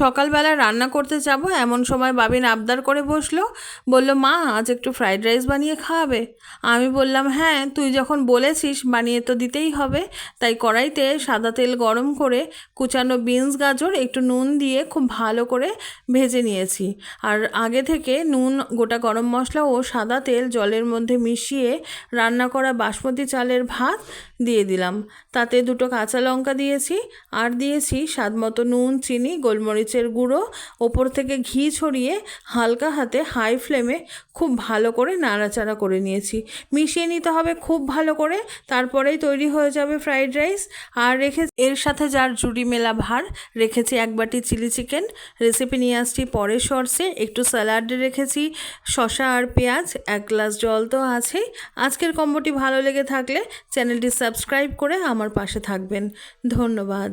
সকালবেলা রান্না করতে যাব, এমন সময় বাবিন আবদার করে বসল, বলল, মা, আজ একটু ফ্রাইড রাইস বানিয়ে খাওয়াবে। আমি বললাম হ্যাঁ তুই যখন বলেছিস বানিয়ে তো দিতেই হবে, তাই কড়াইতে সাদা তেল গরম করে কুচানো বিনস, গাজর, একটু নুন দিয়ে খুব ভালো করে ভেজে নিয়েছি। আর আগে থেকে নুন, গোটা গরম মশলা ও সাদা তেল জলের মধ্যে মিশিয়ে রান্না করা বাসমতি চালের ভাত দিয়ে দিলাম। তাতে দুটো কাঁচা লঙ্কা দিয়েছি, আর দিয়েছি স্বাদ মতো নুন, চিনি গোলমরিচের গুঁড়ো, ওপর থেকে ঘি ছড়িয়ে হালকা হাতে হাই ফ্লেমে খুব ভালো করে নাড়াচাড়া করে নিয়েছি। মিশিয়ে নিতে হবে খুব ভালো করে, তারপরেই তৈরি হয়ে যাবে ফ্রাইড রাইস আর রেখে এর সাথে যার জুড়ি মেলা ভার, রেখেছি এক বাটি চিলি চিকেন রেসিপি নিয়ে আসছি পরে শর্টসে একটু স্যালাড রেখেছি শশা আর পেঁয়াজ, এক গ্লাস জল তো আছেই। আজকের কম্বোটি ভালো লেগে থাকলে চ্যানেলটি সাবস্ক্রাইব করে আমার পাশে থাকবেন। ধন্যবাদ।